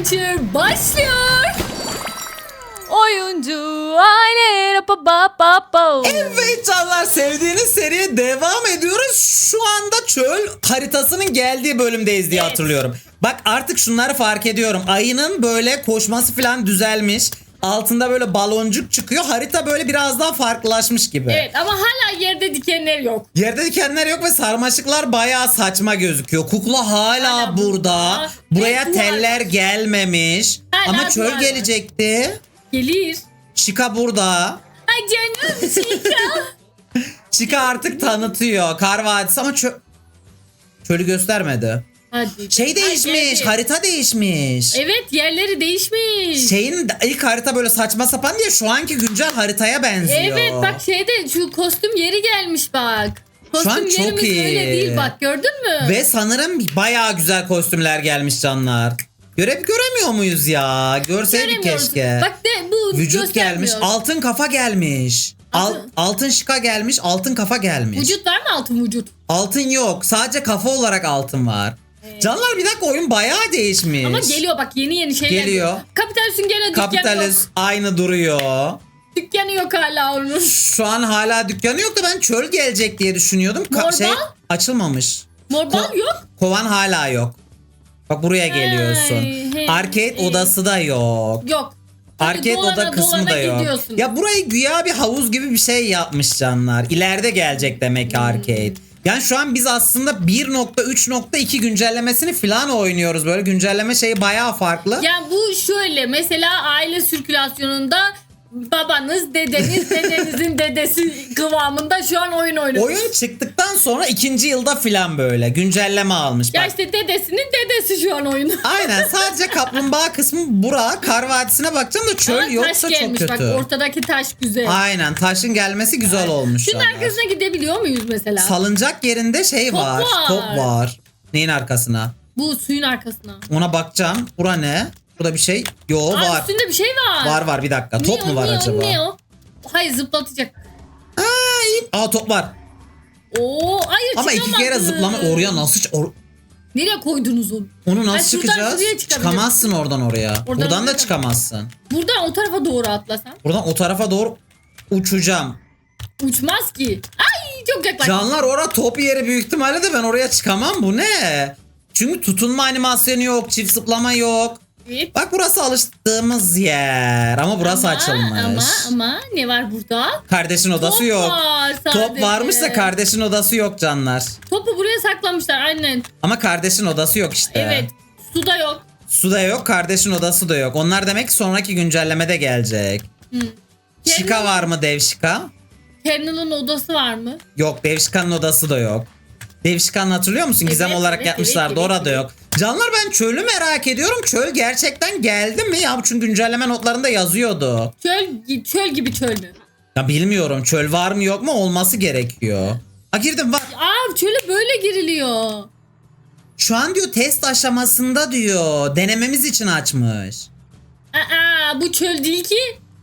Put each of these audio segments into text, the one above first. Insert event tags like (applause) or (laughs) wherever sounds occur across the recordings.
Adventure başlıyor. Oyuncu aile rapa ba ba ba. Evet canlar sevdiğiniz seriye devam ediyoruz. Şu anda çöl haritasının geldiği bölümdeyiz diye Evet. hatırlıyorum. Bak artık şunları fark ediyorum. Ayının böyle koşması falan düzelmiş. Altında böyle baloncuk çıkıyor. Harita böyle biraz daha farklılaşmış gibi. Evet ama hala yerde dikenler yok. Yerde dikenler yok ve sarmaşıklar bayağı saçma gözüküyor. Kukla hala, Hala burada. burada. Buraya Ve duvar. teller gelmemiş. Hala Ama çöl var. gelecekti. Gelir. Chica burada. Ay canım Chica. Chica (laughs) artık tanıtıyor. Kar Vadisi ama çö- çölü göstermedi. Hadi. Şey Ay, değişmiş, geldi. harita değişmiş. Evet yerleri değişmiş. Şeyin ilk harita böyle saçma sapan diye şu anki güncel haritaya benziyor. Evet bak şeyde şu kostüm yeri gelmiş bak. Kostüm an çok iyi. öyle değil bak gördün mü? Ve sanırım bayağı güzel kostümler gelmiş canlar. Görev göremiyor muyuz ya? Görseydik keşke. Bak de bu Vücut gelmiş, altın kafa gelmiş. Al- Altın- şika gelmiş, altın kafa gelmiş. Vücut var mı altın vücut? Altın yok, sadece kafa olarak altın var. Canlar bir dakika oyun bayağı değişmiş. Ama geliyor bak yeni yeni şeyler. Geliyor. Kapitalist'in gene dükkanı yok. Kapitalist aynı duruyor. Dükkanı yok hala onun. Şu an hala dükkanı yok da ben çöl gelecek diye düşünüyordum. Ka- Morbal? şey açılmamış. Morbal Ko- yok. Kovan hala yok. Bak buraya geliyorsun. hey, Arcade hey. odası da yok. Yok. Arcade dolana oda kısmı da yok. gidiyorsun. Ya burayı güya bir havuz gibi bir şey yapmış canlar. İleride gelecek demek Hmm. arcade. Yani şu an biz aslında 1.3.2 güncellemesini falan oynuyoruz. Böyle güncelleme şeyi bayağı farklı. Yani bu şöyle mesela aile sirkülasyonunda babanız, dedeniz, (laughs) dedenizin dedesi kıvamında şu an oyun oynuyor. Oyun çıktıktan sonra ikinci yılda filan böyle güncelleme almış. Ya Bak, işte dedesinin dedesi şu an oyunu. (laughs) Aynen sadece kaplumbağa kısmı bura. Kar Vadisi'ne bakacağım da çöl Ama yoksa taş çok gelmiş kötü. bak ortadaki taş güzel. Aynen taşın gelmesi güzel olmuş. Şunun arkasına gidebiliyor muyuz mesela? Salıncak yerinde şey Top var, var. Top var. Neyin arkasına? Bu suyun arkasına. Ona bakacağım. Bura ne? Burada bir şey. Yo Aa, var. üstünde bir şey var. Var var bir dakika. Ne Top o, mu var ne o, acaba? Ne o? Hayır zıplatacak. Ay, Aa top var. Oo hayır Ama iki kere zıplama oraya nasıl or- Nereye koydunuz onu? onu Ay, nasıl şuradan çıkacağız? Çıkamazsın oradan oraya. Buradan oraya da çık- çıkamazsın. Buradan o tarafa doğru atlasam. Buradan o tarafa doğru uçacağım. Uçmaz ki. Ay çok yaklaş. Canlar ora top yeri büyük ihtimalle de ben oraya çıkamam. Bu ne? Çünkü tutunma animasyonu yok, çift zıplama yok. Evet. Bak burası alıştığımız yer ama burası Ama- açılmış. Ama ama ne var burada? Kardeşin odası Top yok. var Top varmış da kardeşin odası yok canlar. Topu buraya saklamışlar aynen. Ama kardeşin odası yok işte. Evet. Su da yok. Su da yok, kardeşin odası da yok. Onlar demek ki sonraki güncellemede gelecek. Şika Kendi- var mı Devşika? Kernel'ın odası var mı? Yok, Devşika'nın odası da yok. Devşika'nın hatırlıyor musun? Gizem Evet, olarak evet, yapmışlardı. evet, Orada evet. yok. Canlar ben çölü merak ediyorum. Çöl gerçekten geldi mi ya? Çünkü güncelleme notlarında yazıyordu. Çöl, çöl gibi çöl mü? Ya bilmiyorum. Çöl var mı yok mu? Olması gerekiyor. Ha girdim var. Aa çöle böyle giriliyor. Şu an diyor test aşamasında diyor. Denememiz için açmış. Aa bu çöl değil ki.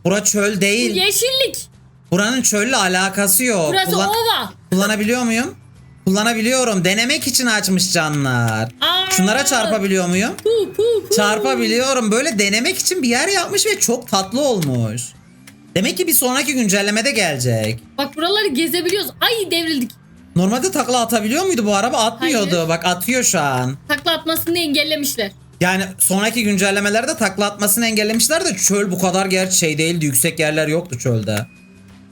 Bura çöl Bu değil. yeşillik. Buranın çölle alakası yok. Burası Kullan- ova. Kullanabiliyor muyum? Kullanabiliyorum. Denemek için açmış canlar. Aa. Şunlara çarpabiliyor muyum? Pu pu pu. Çarpabiliyorum. Böyle denemek için bir yer yapmış ve çok tatlı olmuş. Demek ki bir sonraki güncellemede gelecek. Bak buraları gezebiliyoruz. Ay devrildik. Normalde takla atabiliyor muydu bu araba? Atmıyordu. Hayır. Bak atıyor şu an. Takla atmasını engellemişler. Yani sonraki güncellemelerde takla atmasını engellemişler de çöl bu kadar gerçi şey değildi. Yüksek yerler yoktu çölde.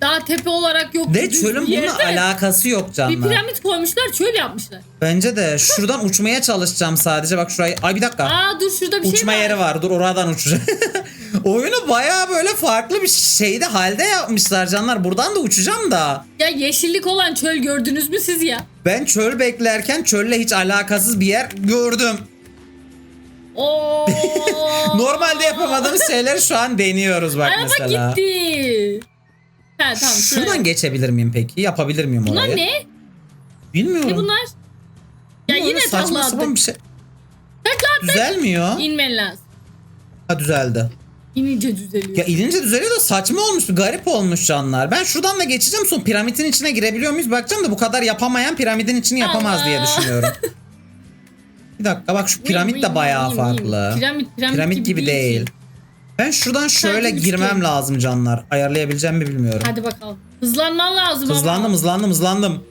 Daha tepe olarak yok. Ve Düz çölün bir bununla yerde alakası yok Bir canlar. piramit koymuşlar çöl yapmışlar. Bence de şuradan uçmaya çalışacağım sadece. Bak şurayı. Ay bir dakika. Aa dur şurada bir Uçma şey var. yeri var. Dur oradan uçacağım. (laughs) Oyunu baya böyle farklı bir şeyde halde yapmışlar canlar. Buradan da uçacağım da. Ya yeşillik olan çöl gördünüz mü siz ya? Ben çöl beklerken çölle hiç alakasız bir yer gördüm. Oo. (laughs) Normalde yapamadığımız şeyleri şu an deniyoruz bak Araba mesela. gitti. Ha tamam. Şuradan geçebilir miyim peki? Yapabilir miyim Bunlar orayı? ne? Bilmiyorum. Ne bunlar? Ya Böyle yine saçma takla sapan attık. bir şey. Takla attık. Düzelmiyor. İnmen lazım. Ha düzeldi. İnince düzeliyor. Ya inince düzeliyor da saçma olmuş. Garip olmuş canlar. Ben şuradan da geçeceğim. Son piramidin içine girebiliyor muyuz? Bakacağım da bu kadar yapamayan piramidin içini yapamaz diye düşünüyorum. (laughs) Bir dakika bak şu piramit de bayağı farklı. Piramit, piramit, Piramit gibi değil. Ben şuradan şöyle Sanki girmem üçgen. lazım canlar. Ayarlayabileceğim mi bilmiyorum. Hadi bakalım. Hızlanman lazım Hızlandım ama. hızlandım hızlandım.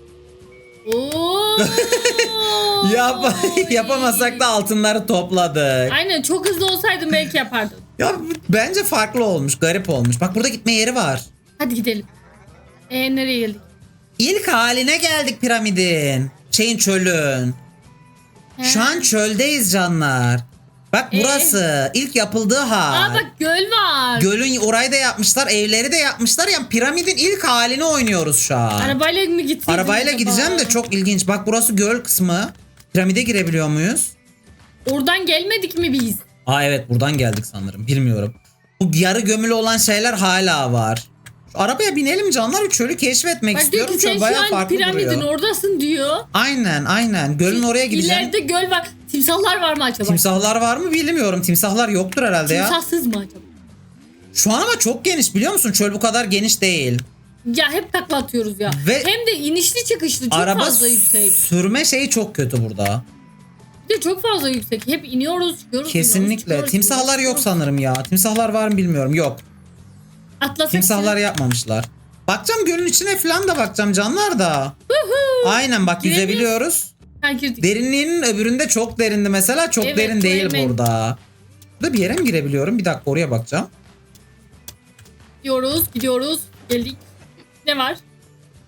Oo. (laughs) Yap (laughs) yapamasak da altınları topladık. Aynen çok hızlı olsaydın belki yapardın. (laughs) Ya bence farklı olmuş, garip olmuş. Bak burada gitme yeri var. Hadi gidelim. Ee nereye geldik? İlk haline geldik piramidin. Şeyin çölün. Şu an çöldeyiz canlar. Bak Ee? burası ilk yapıldığı hal. Aa bak göl var. Gölün orayı da yapmışlar, evleri de yapmışlar. Yani piramidin ilk halini oynuyoruz şu an. Arabayla mı gitseydin Arabayla acaba? gideceğim de çok ilginç. Bak burası göl kısmı. Piramide girebiliyor muyuz? Oradan gelmedik mi biz? Aa evet buradan geldik sanırım. Bilmiyorum. Bu yarı gömülü olan şeyler hala var. Şu arabaya binelim canlar. Çölü keşfetmek Bak diyor istiyorum. ki sen Çöl şu an farklı piramidin duruyor. oradasın diyor. Aynen aynen. Gölün oraya gideceğim. İleride göl var. Timsahlar var mı acaba? Timsahlar var mı bilmiyorum. Timsahlar yoktur herhalde ya. Timsahsız mı acaba? Şu an ama çok geniş biliyor musun? Çöl bu kadar geniş değil. Ya hep takla atıyoruz ya. Ve- Hem de inişli çıkışlı çok Araba fazla yüksek. sürme şeyi çok kötü burada. Bir de çok fazla yüksek. Hep iniyoruz çıkıyoruz. iniyoruz, Kesinlikle. çıkıyoruz, Timsahlar iniyoruz, yok çıkıyoruz. sanırım ya. Timsahlar var mı bilmiyorum. Yok. Atlasak Timsahlar ya. yapmamışlar. Bakacağım gölün içine falan da bakacağım canlar da. Aynen bak Girebiliriz. yüzebiliyoruz. Girdik. Derinliğinin öbüründe çok derindi mesela. Çok Evet, derin değil emin. burada. Burada bir yere mi girebiliyorum? Bir dakika oraya bakacağım. Gidiyoruz gidiyoruz. Geldik. Ne var?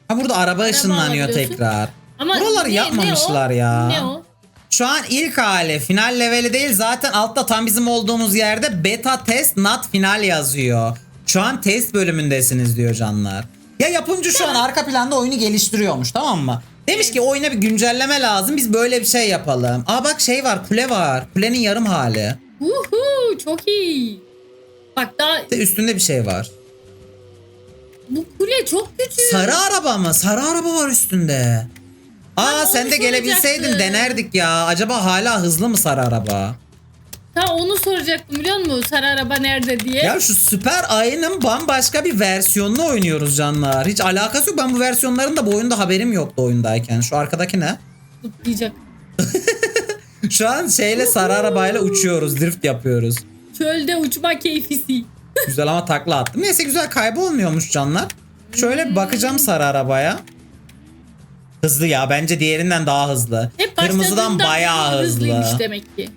Ha burada araba ışınlanıyor alabiliyorsun. tekrar. Ama Buraları ne- yapmamışlar ne o? ya. Ne o? Şu an ilk hali final leveli değil zaten altta tam bizim olduğumuz yerde beta test not final yazıyor. Şu an test bölümündesiniz diyor canlar. Ya yapımcı şu an arka planda oyunu geliştiriyormuş tamam mı? Demiş ki oyuna bir güncelleme lazım biz böyle bir şey yapalım. Aa bak şey var kule var. Kulenin yarım hali. Uhu, çok iyi. Bak daha Bir de üstünde bir şey var. bu kule çok küçük. Sarı araba mı? Sarı araba var üstünde. Aa onu sen de gelebilseydin soracaktım. denerdik ya. Acaba hala hızlı mı sarı araba? Ta onu soracaktım biliyor musun? Sarı araba nerede diye. Ya şu süper ayının bambaşka bir versiyonunu oynuyoruz canlar. Hiç alakası yok. Ben bu versiyonların da bu oyunda haberim yoktu oyundayken. Şu arkadaki ne? Zıplayacak. (laughs) Şu an şeyle sarı arabayla uçuyoruz. Drift yapıyoruz. Çölde uçma keyfisi. Güzel ama takla attım. Neyse güzel kaybolmuyormuş canlar. Şöyle bir bakacağım sarı arabaya. Hızlı ya. Bence diğerinden daha hızlı. Hep Kırmızıdan bayağı hızlı. Hızlıymış demek ki.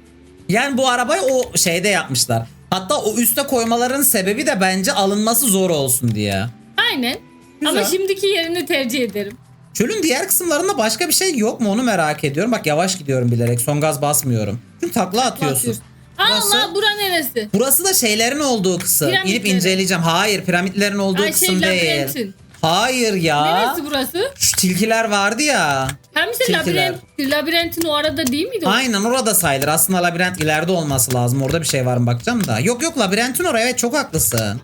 Yani bu arabayı o şeyde yapmışlar. Hatta o üste koymaların sebebi de bence alınması zor olsun diye. Aynen. Güzel. Ama şimdiki yerini tercih ederim. Çölün diğer kısımlarında başka bir şey yok mu onu merak ediyorum. Bak yavaş gidiyorum bilerek son gaz basmıyorum. Çünkü takla atıyorsun. Burası- Allah bura neresi? Burası da şeylerin olduğu kısım. İnip inceleyeceğim. Hayır piramitlerin olduğu Ay, şey, kısım değil. labirentin. Hayır ya. Neresi burası? Şu tilkiler vardı ya. Hem Tilkiler. labirent, labirentin o arada değil miydi o? Aynen orada sayılır. Aslında labirent ileride olması lazım. Orada bir şey var mı bakacağım da. Yok yok labirentin oraya evet çok haklısın.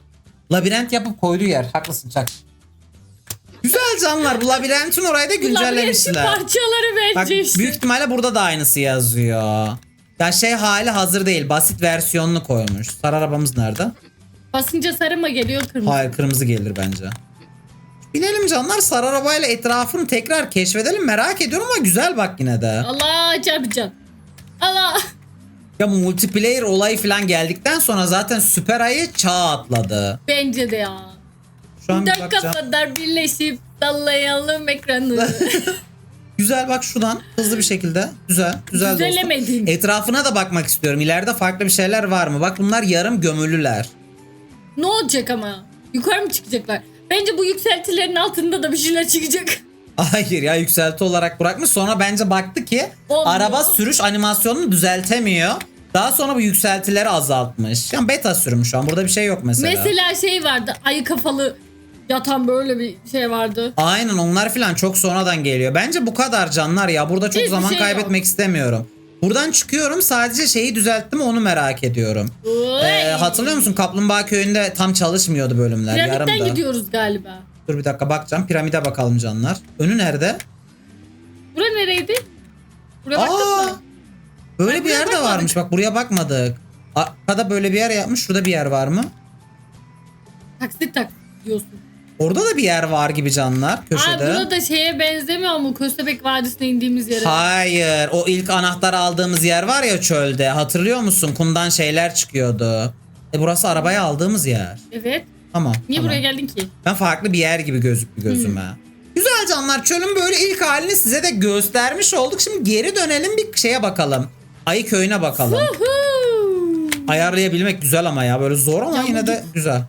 Labirent yapıp koyduğu yer. Haklısın çak. Güzel canlar bu labirentin orayı da labirentin güncellemişler. parçaları Bak bence işte. büyük ihtimalle burada da aynısı yazıyor. Ya şey hali hazır değil. Basit versiyonunu koymuş. Sarı arabamız nerede? Basınca sarı mı geliyor kırmızı? Hayır kırmızı gelir bence. Binelim canlar sarı arabayla etrafını tekrar keşfedelim merak ediyorum ama güzel bak yine de. Allah çarpacağım. Allah. Ya multiplayer olayı falan geldikten sonra zaten süper ayı çağ atladı. Bence de ya. Şu an bir kafalar birleşip sallayalım ekranı. (laughs) Güzel bak şuradan hızlı bir şekilde. Güzel. Güzel dostum. Düzelemedin. Etrafına da bakmak istiyorum. İleride farklı bir şeyler var mı? Bak bunlar yarım gömülüler. ne olacak ama? Yukarı mı çıkacaklar? Bence bu yükseltilerin altında da bir şeyler çıkacak. Hayır ya yükselti olarak bırakmış. Sonra bence baktı ki Olmuyor. araba sürüş animasyonunu düzeltemiyor. Daha sonra bu yükseltileri azaltmış. Yani beta sürüm şu an. Burada bir şey yok mesela. Mesela şey vardı. Ayı kafalı yatan böyle bir şey vardı. Aynen onlar falan çok sonradan geliyor. Bence bu kadar canlar ya. Burada çok Hiçbir zaman şey kaybetmek istemiyorum. Buradan çıkıyorum sadece şeyi düzelttim onu merak ediyorum. Ee, hatırlıyor musun Kaplumbağa köyünde tam çalışmıyordu bölümler. Piramitten yarımda. gidiyoruz galiba. Dur bir dakika bakacağım. Piramide bakalım canlar. Önü nerede? Bura nereydi? Buraya baktık Aa! mı? Böyle Bak, bir buraya yer de varmış. Bak buraya bakmadık. Arkada böyle bir yer yapmış. Şurada bir yer var mı? Taksit tak diyorsun. Orada da bir yer var gibi canlar köşede. burada şeye benzemiyor mu? Köstebek Vadisi'ne indiğimiz yere. Hayır o ilk anahtar aldığımız yer var ya çölde hatırlıyor musun? Kumdan şeyler çıkıyordu. E burası arabaya aldığımız yer. Evet. Tamam. Niye tamam. buraya geldin ki? Ben farklı bir yer gibi gözüktü gözüme. Güzel canlar çölün böyle ilk halini size de göstermiş olduk. Şimdi geri dönelim bir şeye bakalım. Ayı köyüne bakalım. Ayarlayabilmek güzel ama ya böyle zor ama Ya yine de güzel.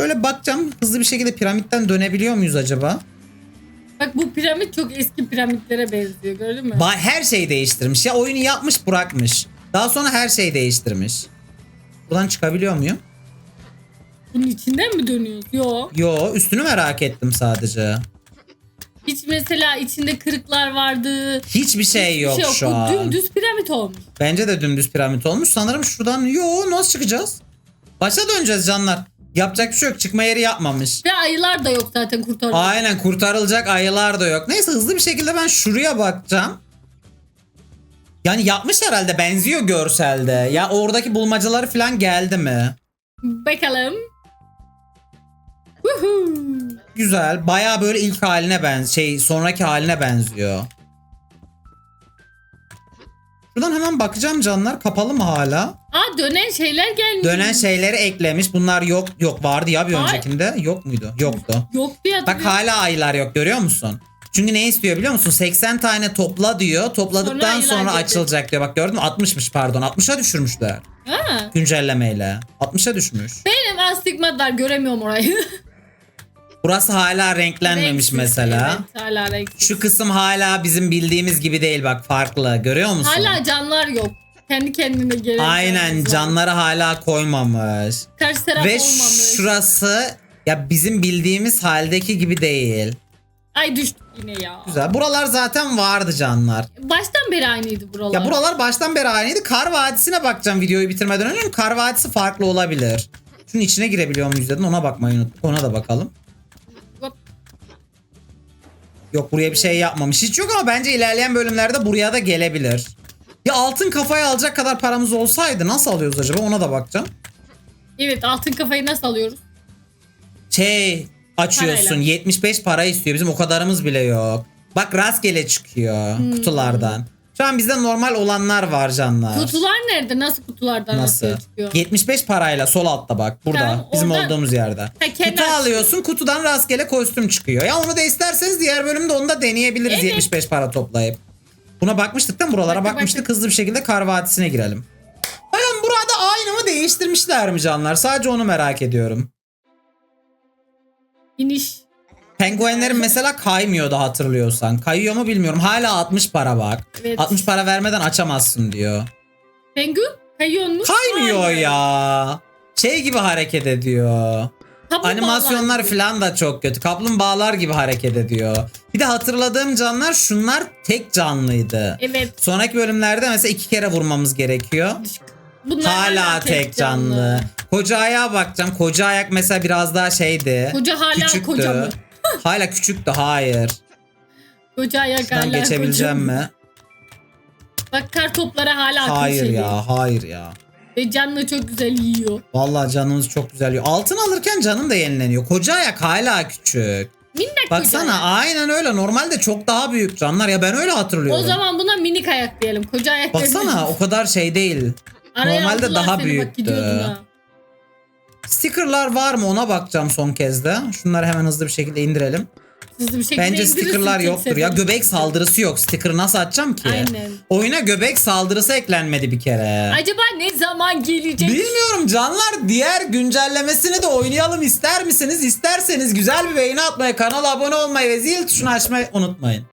Şöyle bakacağım hızlı bir şekilde piramitten dönebiliyor muyuz acaba? Bak bu piramit çok eski piramitlere benziyor gördün mü? Ba- her şey değiştirmiş ya oyunu yapmış bırakmış. Daha sonra her şey değiştirmiş. Buradan çıkabiliyor muyum? Bunun içinden mi dönüyoruz? Yok. Yo üstünü merak ettim sadece. Hiç mesela içinde kırıklar vardı. Hiçbir şey Hiçbir yok şey yok. şu Bu an. dümdüz piramit olmuş. Bence de dümdüz piramit olmuş. Sanırım şuradan yo nasıl çıkacağız? Başa döneceğiz canlar. Yapacak bir şey yok. Çıkma yeri yapmamış. Ve ayılar da yok zaten kurtarılmış. Aynen kurtarılacak ayılar da yok. Neyse hızlı bir şekilde ben şuraya bakacağım. Yani yapmış herhalde benziyor görselde. Ya oradaki bulmacaları falan geldi mi? Bakalım. Woohoo. Güzel. Baya böyle ilk haline ben şey sonraki haline benziyor. Şuradan hemen bakacağım canlar. Kapalı mı hala? Aa dönen şeyler gelmiş. Dönen şeyleri eklemiş. Bunlar yok yok vardı ya bir Ay. öncekinde. Yok muydu? Yoktu. Yok diye Bak hala ayılar yok görüyor musun? Çünkü ne istiyor biliyor musun? 80 tane topla diyor. Topladıktan Sonra sonra, gelecek. açılacak diyor. Bak gördün mü? 60'mış pardon. 60'a düşürmüşler. Ha. Güncellemeyle. 60'a düşmüş. Benim astigmatlar göremiyorum orayı. (laughs) Burası hala renklenmemiş Renksiz, mesela. Evet hala renksiz. Şu kısım hala bizim bildiğimiz gibi değil bak farklı. Görüyor musun? Hala canlar yok. Kendi kendine gelen Aynen canları hala koymamış. Karşı taraf Ve olmamış. şurası ya bizim bildiğimiz haldeki gibi değil. Ay düştük yine ya. Güzel. Buralar zaten vardı canlar. Baştan beri aynıydı buralar. Ya buralar baştan beri aynıydı. Kar Vadisi'ne bakacağım videoyu bitirmeden önce. Kar Vadisi farklı olabilir. Şunun içine girebiliyor muyuz dedin ona bakmayı unuttuk. Ona da bakalım. Yok buraya bir şey yapmamış. Hiç yok ama bence ilerleyen bölümlerde buraya da gelebilir. Ya altın kafayı alacak kadar paramız olsaydı nasıl alıyoruz acaba ona da bakacağım. Evet altın kafayı nasıl alıyoruz? Şey açıyorsun Parayla. 75 para istiyor. Bizim o kadarımız bile yok. Bak rastgele çıkıyor Hmm. kutulardan. Şu an bizde normal olanlar var canlar. Kutular nerede? Nasıl kutulardan Nasıl? nasıl çıkıyor? 75 parayla sol altta bak burada Tamam, bizim oradan- olduğumuz yerde. kendi Kutu açıyor. alıyorsun kutudan rastgele kostüm çıkıyor. Ya onu da isterseniz diğer bölümde onu da deneyebiliriz Evet. 75 para toplayıp. Buna bakmıştık değil mi buralara Baktık, bakmıştık baktık. hızlı bir şekilde kar vadisine girelim. Bakalım burada aynı mı değiştirmişler mi canlar sadece onu merak ediyorum. İniş. Penguenlerin mesela kaymıyordu hatırlıyorsan. Kayıyor mu bilmiyorum. Hala 60 para bak. Evet. 60 para vermeden açamazsın diyor. Penguen kayıyor mu? Kaymıyor Hayır. ya. Şey gibi hareket ediyor. Animasyonlar gibi. falan da çok kötü. Kaplumbağalar gibi hareket ediyor. Bir de hatırladığım canlar şunlar tek canlıydı. Evet. Sonraki bölümlerde mesela iki kere vurmamız gerekiyor. Bunlar Hala tek canlı. Koca ayağa bakacağım. Koca ayak mesela biraz daha şeydi. Koca hala küçüktü. koca mı? Hala küçüktü. Hayır. Koca ayak Şuradan geçebileceğim koca. mi? Bak kar topları hala Hayır köşeli. ya. Hayır ya. Ve canlı çok güzel yiyor. Vallahi canımız çok güzel yiyor. Altın alırken canım da yenileniyor. Koca ayak hala küçük. Minnak koca Baksana ayak. aynen öyle. Normalde çok daha büyük canlar. Ya ben öyle hatırlıyorum. O zaman buna minik ayak diyelim. Koca ayak Baksana (laughs) o kadar şey değil. Araya normalde aldılar daha seni, büyüktü. Bak gidiyordun ha. Stickerlar var mı ona bakacağım son kez de. Şunları hemen hızlı bir şekilde indirelim. Hızlı bir şekilde Bence indirirsin stickerlar yoktur ya. Göbek saldırısı yok. Sticker'ı nasıl açacağım ki? Aynen. Oyuna göbek saldırısı eklenmedi bir kere. Acaba ne zaman gelecek? Bilmiyorum canlar diğer güncellemesini de oynayalım ister misiniz? İsterseniz güzel bir beğeni atmayı, kanala abone olmayı ve zil tuşunu açmayı unutmayın.